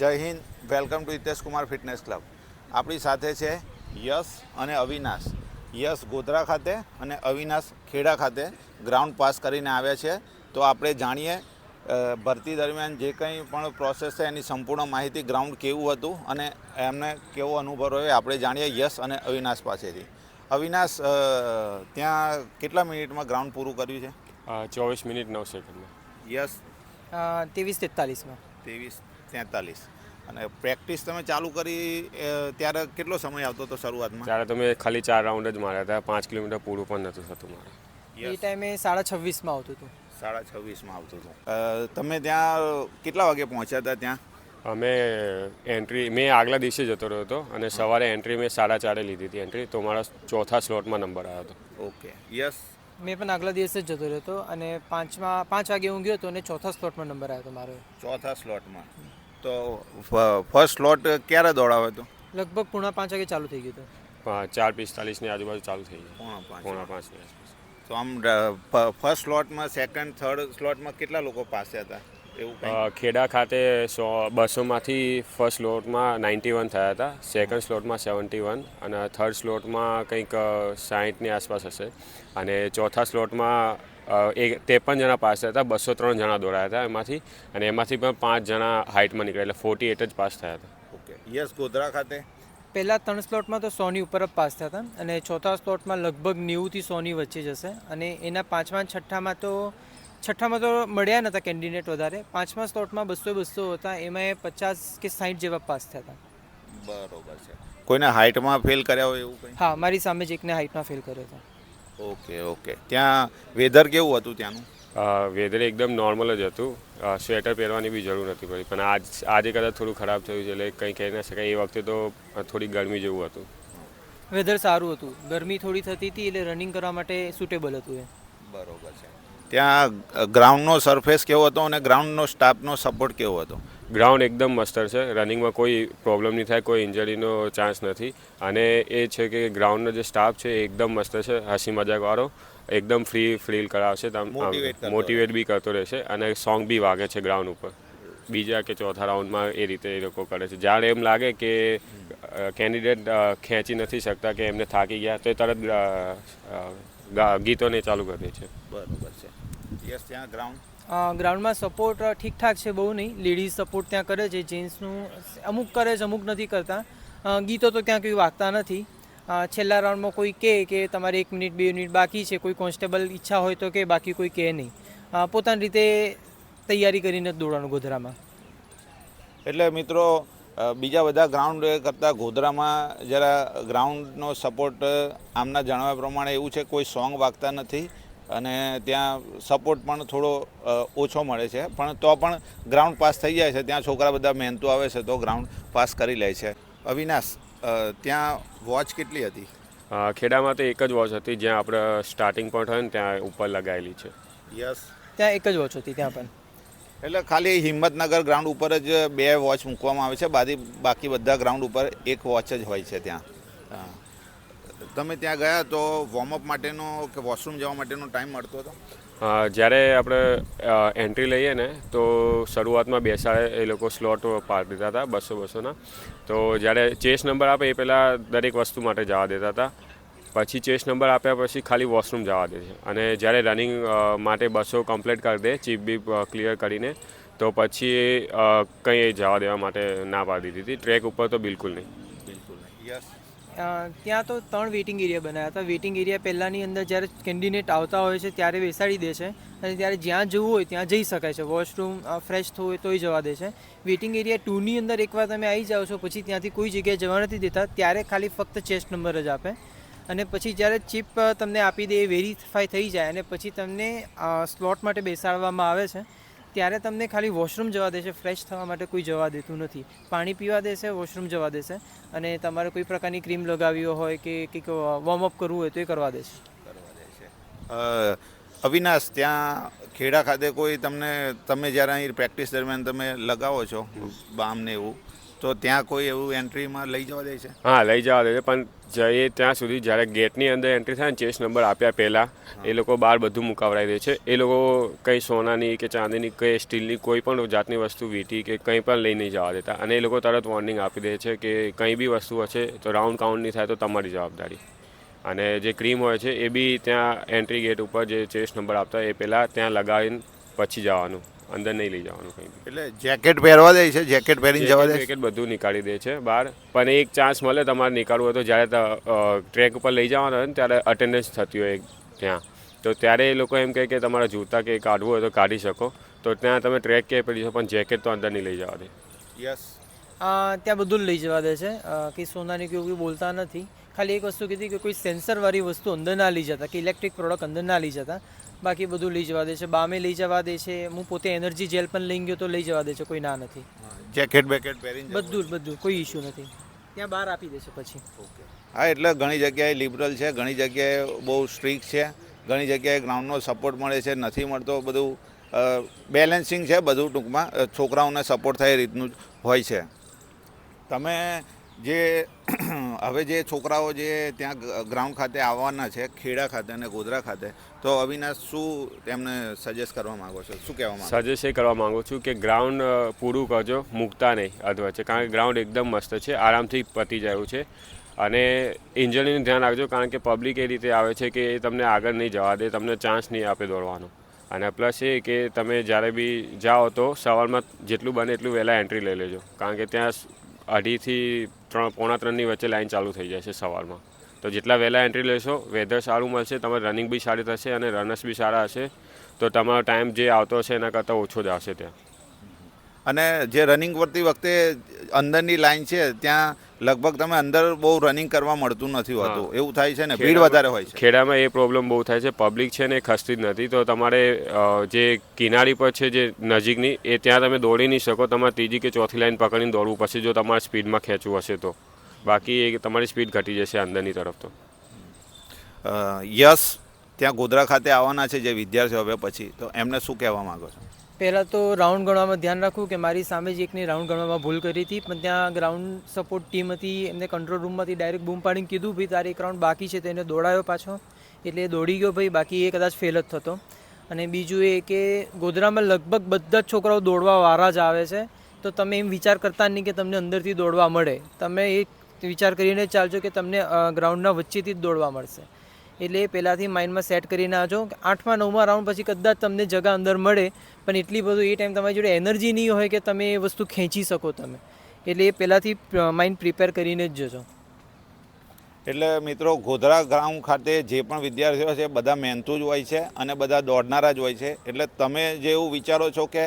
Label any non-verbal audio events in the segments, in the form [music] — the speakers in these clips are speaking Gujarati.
Jai Hind welcome to Hitesh Kumar fitness club. આપણી સાથે છે યશ અને અવિનાશ. યશ ગોધરા ખાતે અને અવિનાશ ખેડા ખાતે ગ્રાઉન્ડ પાસ કરીને આવ્યા છે. તો આપણે જાણીએ ભરતી દરમિયાન જે કંઈ પણ પ્રોસેસ છે એની સંપૂર્ણ માહિતી ગ્રાઉન્ડ કેવું હતું અને એમને કેવો અનુભવ રહ્યો આપણે જાણીએ યશ અને અવિનાશ પાસેથી. અવિનાશ ત્યાં કેટલા મિનિટમાં ગ્રાઉન્ડ પૂરું કર્યું છે? ચોવીસ મિનિટ નવ સેકન્ડમાં. યસ ત્રેવીસ તેતાલીસમાં. ત્રેવીસ તેતાલીસ. અને પ્રેક્ટિસ તમે ચાલુ કરી ત્યારે કેટલો સમય આવતો હતો શરૂઆતમાં? ત્યારે તમે ખાલી ચાર રાઉન્ડ જ માર્યા હતા. પાંચ કિલોમીટર પૂરું પણ નહોતું થતું મારે. એ ટાઈમે સાડા છવ્વીસમાં આવતું હતું. સાડા છવ્વીસમાં આવતું હતું. તમે ત્યાં કેટલા વાગે પહોંચ્યા હતા ત્યાં? અમે એન્ટ્રી મેં આગલા દિવસે જતો રહ્યો હતો અને સવારે એન્ટ્રી મેં સાડા ચારે લીધી હતી એન્ટ્રી. તો મારા ચોથા સ્લોટમાં નંબર આવ્યો હતો. ઓકે. યસ મેં પણ આગલા દિવસે જ જતો રહ્યો હતો અને પાંચમાં પાંચ વાગે હું ગયો હતો અને ચોથા સ્લોટમાં નંબર આવ્યો હતો મારો. ચોથા સ્લોટમાં. તો ફર્સ્ટ સ્લોટ ક્યારે દોડાવ્યો તો? લગભગ પૂણા પાંચ વાગે ચાલુ થઈ ગયું હતું. ચાર પિસ્તાલીસની આજુબાજુ ચાલુ થઈ ગયું. પૂણા પાંચ. પૂણા પાંચની આસપાસ. તો આમ ફર્સ્ટ સ્લોટમાં સેકન્ડ થર્ડ સ્લોટમાં કેટલા લોકો પાસે હતા? એવું ખેડા ખાતે સો બસોમાંથી ફર્સ્ટ સ્લોટમાં નાઇન્ટી વન થયા હતા સેકન્ડ સ્લોટમાં સેવન્ટી વન અને થર્ડ સ્લોટમાં કંઈક સાહીઠની આસપાસ હશે. અને ચોથા સ્લોટમાં એક ત્રેપન જણા પાસ થયા હતા બસો ત્રણ જણા દોડાયા હતા એમાંથી અને એમાંથી પણ પાંચ જણા હાઇટમાં નીકળ્યા એટલે ફોર્ટી એટ જ પાસ થયા હતા. ઓકે. યસ ગોધરા ખાતે? પહેલાં ત્રણ સ્લોટમાં તો સોની ઉપર જ પાસ થયા હતા અને ચોથા સ્લોટમાં લગભગ નેવુંથી સોની વચ્ચે જશે અને એના પાંચમા છઠ્ઠામાં તો છઠ્ઠામાં તો મળ્યા નહોતા કેન્ડિડેટ વધારે. પાંચમા સ્લોટમાં બસો બસો હતા એમાં એ પચાસ કે સાઠ જેવા પાસ થયા હતા. બરોબર છે. કોઈને હાઇટમાં ફેલ કર્યા હોય એવું હા મારી સામે જ એકને હાઇટમાં ફેલ કર્યો હતો. Okay okay. ત્યાં વેધર કેવું હતું ત્યાંનું? વેધર એકદમ નોર્મલ જ હતું. સ્વેટર પહેરવાની બી જરૂર નથી પડી પણ આજ આજે કદાચ થોડું ખરાબ થયું છે એટલે કંઈ કહી ના શકાય. એ વખતે તો થોડી ગરમી જેવું હતું. વેધર સારું હતું. ગરમી થોડી થતી હતી એટલે રનિંગ કરવા માટે સુટેબલ હતું એ. બરોબર છે. ત્યાં ગ્રાઉન્ડનો સરફેસ કેવો હતો અને ગ્રાઉન્ડનો સ્ટાફનો સપોર્ટ કેવો હતો? ગ્રાઉન્ડ એકદમ મસ્તર છે. રનિંગમાં કોઈ પ્રોબ્લેમ નહીં થાય કોઈ ઇન્જરીનો ચાન્સ નથી. અને એ છે કે ગ્રાઉન્ડનો જે સ્ટાફ છે એ એકદમ મસ્ત છે હસી મજાકવાળો એકદમ ફ્રી ફીલ કરાવશે મોટિવેટ બી કરતો રહેશે અને સોંગ બી વાગે છે ગ્રાઉન્ડ ઉપર. બીજા કે ચોથા રાઉન્ડમાં એ રીતે એ લોકો કરે છે. જ્યારે એમ લાગે કે કેન્ડિડેટ ખેંચી નથી શકતા કે એમને થાકી ગયા તો એ તરત ગીતોને ચાલુ કરી દે છે. બરાબર છે. યસ ત્યાં ગ્રાઉન્ડ ગ્રાઉન્ડમાં સપોર્ટ ઠીકઠાક છે બહુ નહીં. લેડીઝ સપોર્ટ ત્યાં કરે છે જેન્ટ્સનું અમુક કરે છે, અમુક નથી કરતા. ગીતો તો ત્યાં કોઈ વાગતા નથી. છેલ્લા રાઉન્ડમાં કોઈ કહે કે તમારે એક મિનિટ, બે મિનિટ બાકી છે, કોઈ કોન્સ્ટેબલ ઈચ્છા હોય તો કે, બાકી કોઈ કહે નહીં. પોતાની રીતે તૈયારી કરીને દોડવાનું ગોધરામાં. એટલે મિત્રો બીજા બધા ગ્રાઉન્ડ કરતાં ગોધરામાં જરા ગ્રાઉન્ડનો સપોર્ટ આમના જણાવ્યા પ્રમાણે એવું છે, કોઈ સોંગ વાગતા નથી. અને ત્યાં સપોર્ટ પણ થોડો ઓછો મળે છે. પણ તો પણ ગ્રાઉન્ડ પાસ થઈ જાય છે. ત્યાં છોકરા બધા મહેનતુ આવે છે તો ગ્રાઉન્ડ પાસ કરી લે છે. અવિનાશ ત્યાં વોચ કેટલી હતી? ખેડામાં તો એક જ વોચ હતી જ્યાં આપણે સ્ટાર્ટિંગ પોઈન્ટ હોય ને ત્યાં ઉપર લગાવેલી છે. યસ. ત્યાં એક જ વોચ હતી ત્યાં પણ. એટલે ખાલી હિંમતનગર ગ્રાઉન્ડ ઉપર જ બે વોચ મૂકવામાં આવે છે. બાકી બાકી બધા ગ્રાઉન્ડ ઉપર એક વોચ જ હોય છે ત્યાં. હા. તમે ત્યાં ગયા તો વોર્મઅપ માટેનો કે વોશરૂમ જવા માટેનો ટાઈમ મળતો હતો? જ્યારે આપણે એન્ટ્રી લઈએ ને તો શરૂઆતમાં બેસાડે એ લોકો સ્લોટ પાર દેતા હતા બસો બસોના. તો જ્યારે ચેસ નંબર આપે એ પહેલાં દરેક વસ્તુ માટે જવા દેતા હતા. પછી ચેસ નંબર આપ્યા પછી ખાલી વોશરૂમ જવા દે છે. અને જ્યારે રનિંગ માટે બસો કમ્પ્લીટ કરી દે ચીપ બીપ ક્લિયર કરીને તો પછી કંઈ જવા દેવા માટે ના પાડી દીધી હતી. ટ્રેક ઉપર તો બિલકુલ નહીં. બિલકુલ નહીં. યસ ત્યાં તો ત્રણ વેઇટિંગ એરિયા બનાવ્યા હતા. વેઇટિંગ એરિયા પહેલાંની અંદર જ્યારે કેન્ડિડેટ આવતા હોય છે, ત્યારે બેસાડી દે છે. અને ત્યારે જ્યાં જવું હોય ત્યાં જઈ શકાય છે. વોશરૂમ ફ્રેશ થવું હોય તોય જવા દે છે. વેઇટિંગ એરિયા ટુની અંદર એકવાર તમે આવી જાઓ છો, પછી ત્યાંથી કોઈ જગ્યાએ જવા નથી દેતા, ત્યારે ખાલી ફક્ત ચેસ્ટ નંબર જ આપે. અને પછી જ્યારે ચિપ તમને આપી દે, એ વેરીફાઈ થઈ જાય અને પછી તમને સ્લોટ માટે બેસાડવામાં આવે છે. ત્યારે તમને ખાલી વોશરૂમ જવા દેશે, ફ્રેશ થવા માટે કોઈ જવા દેતું નથી. પાણી પીવા દેશે, વોશરૂમ જવા દેશે અને તમારે કોઈ પ્રકારની ક્રીમ લગાવી હોય કે કંઈક વોર્મઅપ કરવું હોય તો એ કરવા દેશે. કરવા દેશે. અવિનાશ, ત્યાં ખેડા ખાતે કોઈ તમને, તમે જ્યારે અહીં પ્રેક્ટિસ દરમિયાન તમે લગાવો છો, બામ ને એવું તો ત્યાં કોઈ એવું એન્ટ્રીમાં લઈ જવા દે છે? હા લઈ જવા દે છે પણ જઈએ ત્યાં સુધી જ્યારે ગેટની અંદર એન્ટ્રી થાય ને ચેસ નંબર આપ્યા પહેલાં એ લોકો બહાર બધું મુકાવડાવી દે છે. એ લોકો કંઈ સોનાની કે ચાંદીની કે સ્ટીલની કોઈ પણ જાતની વસ્તુ વીટી કે કંઈ પણ લઈ નહીં જવા દેતા. અને એ લોકો તરત વોર્નિંગ આપી દે છે કે કંઈ બી વસ્તુ હશે તો રાઉન્ડ કાઉન્ટ નહીં થાય તો તમારી જવાબદારી. અને જે ક્રીમ હોય છે એ બી ત્યાં એન્ટ્રી ગેટ ઉપર જે ચેસ નંબર આપતા એ પહેલાં ત્યાં લગાવીને પછી જવાનું. અંદર નહીં લઈ જવાનું કંઈ એટલે જેકેટ પહેરવા દે છે જેકેટ પહેરીને જવા દે છે. જેકેટ બધું નીકાળી દે છે બહાર. પણ એક ચાન્સ મળે તમારે નીકાળવું હોય તો જ્યારે ટ્રેક ઉપર લઈ જવાના હોય ને ત્યારે અટેન્ડન્સ થતી હોય ત્યાં. તો ત્યારે એ લોકો એમ કહે કે તમારા જૂતા કે કાઢવું હોય તો કાઢી શકો. તો ત્યાં તમે ટ્રેક કે પહેરી શકો પણ જેકેટ તો અંદર નહીં લઈ જવા દે. યસ. ત્યાં બધું લઈ જવા દે છે. કે સોનાની કેવું બોલતા નથી. ખાલી એક વસ્તુ કીધી કે કોઈ સેન્સરવાળી વસ્તુ અંદર ના લઈ જતા કે ઇલેક્ટ્રિક પ્રોડક્ટ અંદર ના લઈ જતા. બાકી બધું લઈ જવા દે છે. બામે લઈ જવા દે છે. હું પોતે એનર્જી જેલ પણ લઈ ગયો તો લઈ જવા દે છે. કોઈ ના નથી. જેકેટ બેકેટ પહેરીને બધું જ બધું. કોઈ ઇશ્યુ નથી. ત્યાં બહાર આપી દે છે પછી. હા એટલે ઘણી જગ્યાએ લિબરલ છે ઘણી જગ્યાએ બહુ સ્ટ્રિક્ટ છે ઘણી જગ્યાએ ગ્રાઉન્ડનો સપોર્ટ મળે છે નથી મળતો બધું બેલેન્સિંગ છે બધું ટૂંકમાં. છોકરાઓને સપોર્ટ થાય એ રીતનું હોય છે. તમે જે [clears throat] હવે જે છોકરાઓ જે ત્યાં ગ્રાઉન્ડ ખાતે આવવાના છે, ખેડા ખાતે અને ગોધરા ખાતે, તો અવિનાશ શું તેમને સજેસ્ટ કરવા માંગો છો? શું કહેવા સજેસ્ટ એ કરવા માગું છું કે ગ્રાઉન્ડ પૂરું કરજો, મૂકતા નહીં અધવચ્ચે, કારણ કે ગ્રાઉન્ડ એકદમ મસ્ત છે, આરામથી પતી જાય છે. અને ઇન્જરીનું ધ્યાન રાખજો, કારણ કે પબ્લિક એ રીતે આવે છે કે એ તમને આગળ નહીં જવા દે, તમને ચાન્સ નહીં આપે દોડવાનો. અને પ્લસ એ કે તમે જ્યારે બી જાઓ તો સવારમાં જેટલું બને એટલું વહેલા એન્ટ્રી લઈ લેજો, કારણ કે ત્યાં અઢીથી ત્રણ પોણા ત્રણની વચ્ચે લાઈન ચાલુ થઈ જાય છે સવારમાં. તો જેટલા વહેલા એન્ટ્રી લેશો વેધર સારું મળશે, તમારે રનિંગ બી સારી થશે અને રનર્સ બી સારા હશે. તો તમારો ટાઈમ જે આવતો હશે એના કરતાં ઓછો જ આવશે ત્યાં. અને જે રનિંગ કરતી વખતે અંદરની લાઈન છે ત્યાં લગભગ તમે અંદર બહુ રનિંગ કરવા મળતું નથી હોતું. એવું થાય છે ને? ભીડ વધારે હોય છે. ખેડામાં એ પ્રોબ્લેમ બહુ થાય છે. પબ્લિક છે ને એ ખસતી જ નથી. તો તમારે જે કિનારી પર છે જે નજીકની એ ત્યાં તમે દોડી નહીં શકો. તમારે ત્રીજી કે ચોથી લાઈન પકડીને દોડવું પડશે જો તમારે સ્પીડમાં ખેંચવું હશે તો. બાકી એ તમારી સ્પીડ ઘટી જશે અંદરની તરફ તો. યસ ત્યાં ગોધરા ખાતે આવવાના છે જે વિદ્યાર્થીઓ હવે પછી. તો એમને શું કહેવા માગો છો? પહેલાં તો રાઉન્ડ ગણવામાં ધ્યાન રાખવું કે મારી સામે જ એકની રાઉન્ડ ગણવામાં ભૂલ કરી હતી. પણ ત્યાં ગ્રાઉન્ડ સપોર્ટ ટીમ હતી, એમને કંટ્રોલ રૂમમાંથી ડાયરેક્ટ બૂમ પાડીને કીધું, ભાઈ તારે એક રાઉન્ડ બાકી છે. તેને દોડાયો પાછો. એટલે દોડી ગયો, ભાઈ બાકી એ કદાચ ફેલ જ થતો. અને બીજું એ કે ગોધરામાં લગભગ બધા જ છોકરાઓ દોડવા વારા જ આવે છે. તો તમે એમ વિચાર કરતા નહીં કે તમને અંદરથી દોડવા મળે. તમે એ વિચાર કરીને ચાલજો કે તમને ગ્રાઉન્ડના વચ્ચેથી જ દોડવા મળશે. એટલે એ પહેલાંથી માઇન્ડમાં સેટ કરીને આવજો આઠમા, નવમા રાઉન્ડ પછી કદાચ તમને જગા અંદર મળે, પણ એટલી બધું એ ટાઈમ તમારી જોડે એનર્જી નહીં હોય કે તમે એ વસ્તુ ખેંચી શકો તમે. એટલે એ પહેલાંથી માઇન્ડ પ્રિપેર કરીને જ જજો. એટલે મિત્રો, ગોધરા ગ્રાઉન્ડ ખાતે જે પણ વિદ્યાર્થીઓ છે, બધા મહેનતુ જ હોય છે અને બધા દોડનારા જ હોય છે. એટલે તમે જે એવું વિચારો છો કે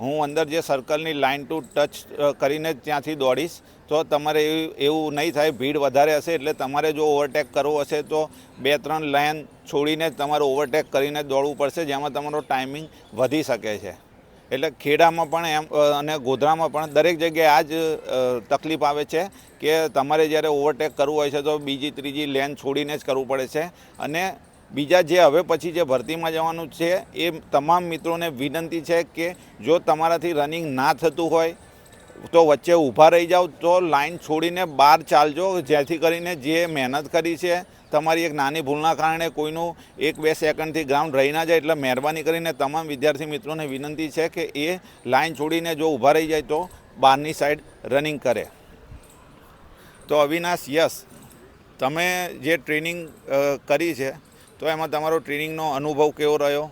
હું અંદર જે સર્કલની લાઇન ટુ ટચ કરીને જ ત્યાંથી દોડીશ. તો તમારે એવું નહીં થાય, ભીડ વધારે હશે એટલે તમારે જો ઓવરટેક કરવો હશે તો બે, ત્રણ લાઇન છોડીને તમારે ઓવરટેક કરીને દોડવું પડશે, જેમાં તમારો ટાઈમિંગ વધી શકે છે. એટલે ખેડામાં પણ એમ અને ગોધરામાં પણ દરેક જગ્યાએ આ જ તકલીફ આવે છે કે તમારે જ્યારે ઓવરટેક કરવું હોય છે તો બીજી, ત્રીજી લેન છોડીને જ કરવું પડે છે. અને બીજા જે હવે પછી જે ભરતીમાં જવાનું છે, એ તમામ મિત્રોને વિનંતી છે કે જો તમારાથી રનિંગ ના થતું હોય, તો વચ્ચે ઊભા રહી જાઓ, તો લાઈન છોડીને બહાર ચાલજો, જેથી કરીને જે મહેનત કરી છે, તમારી એક નાની ભૂલના કારણે કોઈનું એક બે સેકન્ડથી ગ્રાઉન્ડ રહી ના જાય, એટલે મહેરબાની કરીને તમામ વિદ્યાર્થી મિત્રોને વિનંતી છે કે એ લાઈન છોડીને જો ઊભા રહી જાય, તો બહારની સાઈડ રનિંગ કરે. તો અવિનાશ, યસ, તમે જે ટ્રેનિંગ કરી છે તો એમાં તમારો ટ્રેનિંગનો અનુભવ કેવો રહ્યો?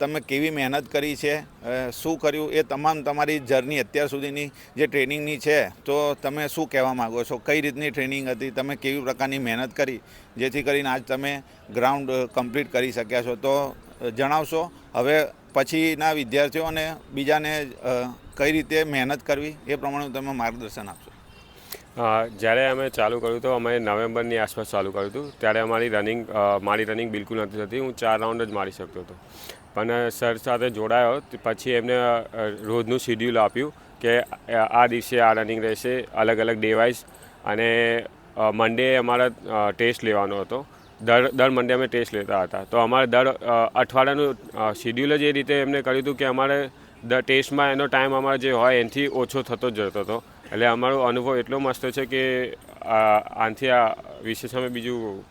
તમે કેવી મહેનત કરી છે? શું કર્યું? એ તમામ તમારી જર્ની અત્યાર સુધીની જે ટ્રેનિંગની છે, તો તમે શું કહેવા માગો છો? કઈ રીતની ટ્રેનિંગ હતી? તમે કેવી પ્રકારની મહેનત કરી? જેથી કરીને આજ તમે ગ્રાઉન્ડ કમ્પ્લીટ કરી શક્યા છો. તો જણાવશો, હવે પછીના વિદ્યાર્થીઓને બીજાને કઈ રીતે મહેનત કરવી? એ પ્રમાણે તમે માર્ગદર્શન આપશો. જ્યારે અમે ચાલુ કર્યું તો અમે નવેમ્બરની આસપાસ ચાલુ કર્યું હતું, ત્યારે અમારી રનિંગ મારી રનિંગ બિલકુલ નથી થતી. હું ચાર રાઉન્ડ જ મારી શકતો હતો. પણ સર સાથે જોડાયો પછી એમને રોજનું શિડ્યુલ આપ્યું કે આ દિવસે આ રનિંગ રહેશે, અલગ અલગ ડે વાઇઝ અને મંડે અમારા ટેસ્ટ લેવાનો હતો. દર દર મંડે અમે ટેસ્ટ લેતા હતા. તો અમારે દર અઠવાડિયાનું શિડ્યુલ જ એ રીતે એમને કર્યું હતું કે અમારે ધ ટેસ્ટમાં એનો ટાઈમ અમારો જે હોય એનાથી ઓછો થતો જ જતો હતો. એટલે અમારો અનુભવ એટલો મસ્ત છે કે આનાથી આ વિશેષ અમે બીજું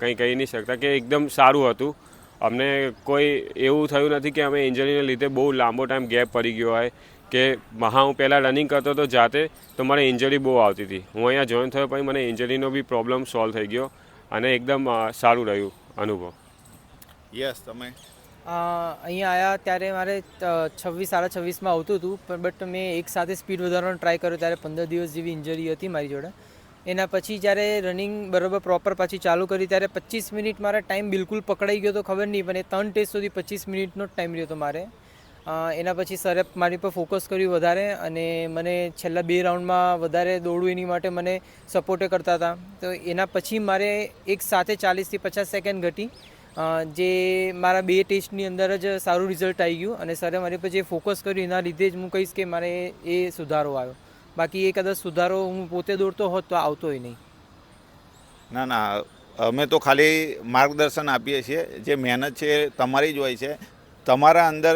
કંઈ કહી નહીં શકતા કે એકદમ સારું હતું. અમને કોઈ એવું થયું નથી કે અમે ઇન્જરીને લીધે બહુ લાંબો ટાઈમ ગેપ પડી ગયો હોય કે હા હું પહેલાં રનિંગ કરતો હતો જાતે તો મને ઇન્જરી બહુ આવતી હતી. હું અહીંયા જોઈન થયો પછી મને ઇન્જરીનો બી પ્રોબ્લેમ સોલ્વ થઈ ગયો અને એકદમ સારું રહ્યું અનુભવ. યસ તમે અહીંયા આવ્યા ત્યારે મારે છવ્વીસ, સાડા છવ્વીસમાં આવતું હતું, પણ બટ મેં એક સાથે સ્પીડ વધારવાનો ટ્રાય કર્યો ત્યારે પંદર દિવસ જેવી ઇન્જરી હતી મારી જોડે. એના પછી જ્યારે રનિંગ બરોબર પ્રોપર પાછી ચાલુ કરી ત્યારે પચીસ મિનિટ મારા ટાઈમ બિલકુલ પકડાઈ ગયો તો ખબર નહીં, પણ એ ત્રણ ટેસ્ટ સુધી પચીસ મિનિટનો જ ટાઈમ રહ્યો હતો મારે. એના પછી સરે મારી પર ફોકસ કર્યું વધારે અને મને છેલ્લા બે રાઉન્ડમાં વધારે દોડવું એની માટે મને સપોર્ટે કરતા હતા. તો એના પછી મારે એક સાથે ચાલીસથી પચાસ સેકન્ડ ઘટી. જે મારા બે ટેસ્ટની અંદર જ સારું રિઝલ્ટ આવી ગયું અને સરે મારી પર જે ફોકસ કર્યું એના લીધે જ હું કહીશ કે મારે એ સુધારો આવ્યો. બાકી એ કદાચ સુધારો હું પોતે દોડતો હોત તો આવતોય નહીં. ના ના, અમે તો ખાલી માર્ગદર્શન આપીએ છીએ. જે મહેનત છે તમારી જ હોય છે. તમારા અંદર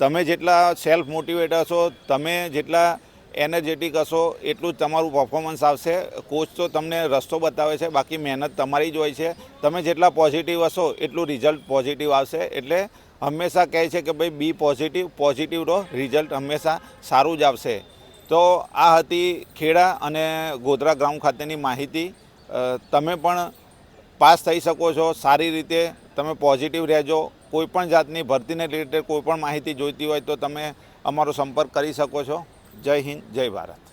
તમે જેટલા સેલ્ફ મોટિવેટ હશો, તમે જેટલા એનર્જેટિક હશો, એટલું જ તમારું પરફોર્મન્સ આવશે. કોચ તો તમને રસ્તો બતાવે છે, બાકી મહેનત તમારી જ હોય છે. તમે જેટલા પોઝિટિવ હશો, એટલું રિઝલ્ટ પોઝિટિવ આવશે. એટલે હંમેશા કહે છે કે ભાઈ બી પોઝિટિવ પોઝિટિવ રહો રિઝલ્ટ હંમેશા સારું જ આવશે. તો આ હતી ખેડા અને ગોધરા ગ્રાઉન્ડ ખાતેની માહિતી. તમે પણ પાસ થઈ શકો છો, સારી રીતે તમે પોઝિટિવ રહેજો. કોઈપણ જાતની ભરતીને રિલેટેડ કોઈપણ માહિતી જોઈતી હોય તો તમે અમારો સંપર્ક કરી શકો છો. જય હિન્દ જય ભારત.